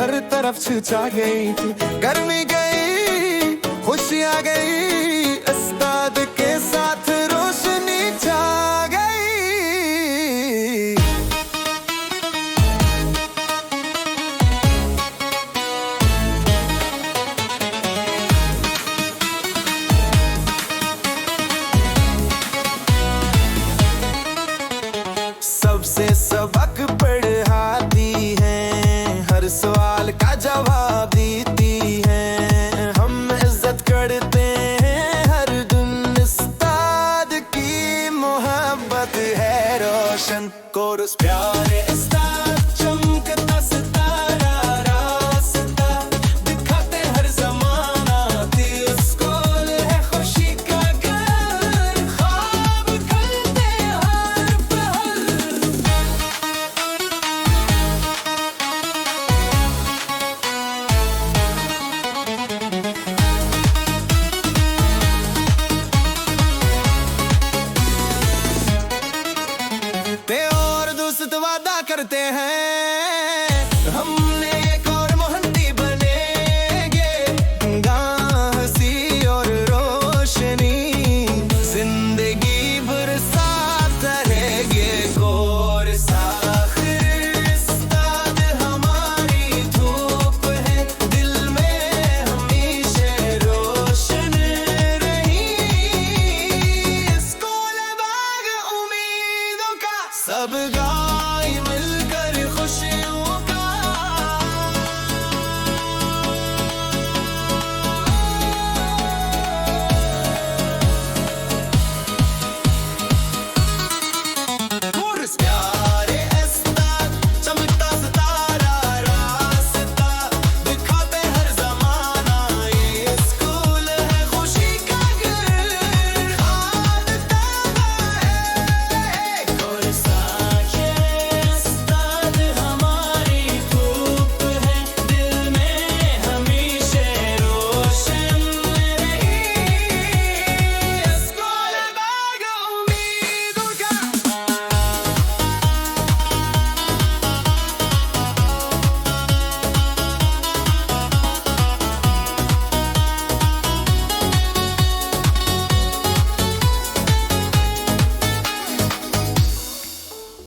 हर तरफ़ छुचा गई गर्मी गई खुशी आ गई। सवाल का जवाब देती है। हम इज़्ज़त करते हैं। हर दिन उस्ताद की मोहब्बत है रोशन। कोरस प्यारे दोस्त वादा करते हैं। हमने एक और मोहंती बनेंगे हँसी और रोशनी। ज़िंदगी बरसात रहेंगे, गोर साखिर उस्ताद हमारी धूप है। दिल में हमेशा रोशन रही। स्कूल बाग उम्मीदों का, सब गा